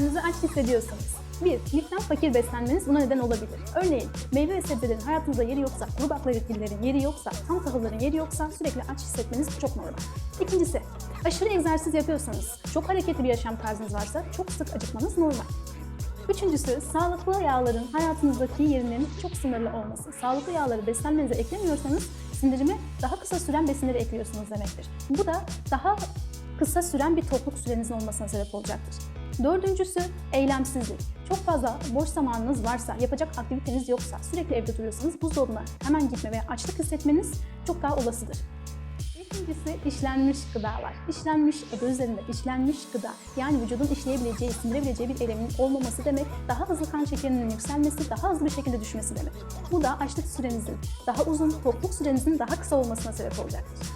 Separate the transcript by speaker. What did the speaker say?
Speaker 1: aç hissediyorsanız. 1. Liften fakir beslenmeniz buna neden olabilir. Örneğin meyve ve sebzelerin hayatınızda yeri yoksa, kuru baklagillerin yeri yoksa, tam tahılların yeri yoksa sürekli aç hissetmeniz çok normal. İkincisi, aşırı egzersiz yapıyorsanız, çok hareketli bir yaşam tarzınız varsa çok sık acıkmanız normal. Üçüncüsü, sağlıklı yağların hayatınızdaki yerinin çok sınırlı olması. Sağlıklı yağları beslenmenize eklemiyorsanız sindirime daha kısa süren besinleri ekliyorsunuz demektir. Bu da daha kısa süren bir tokluk sürenizin olmasına sebep olacaktır. Dördüncüsü eylemsizlik. Çok fazla boş zamanınız varsa, yapacak aktiviteniz yoksa, sürekli evde duruyorsanız buzdolabına hemen gitme veya açlık hissetmeniz çok daha olasıdır. Beşincisi işlenmiş gıdalar. İşlenmiş adı üzerinde işlenmiş gıda. Yani vücudun işleyebileceği, sindirebileceği bir elemin olmaması demek, daha hızlı kan şekerinin yükselmesi, daha hızlı bir şekilde düşmesi demek. Bu da açlık sürenizin daha uzun, tokluk sürenizin daha kısa olmasına sebep olacaktır.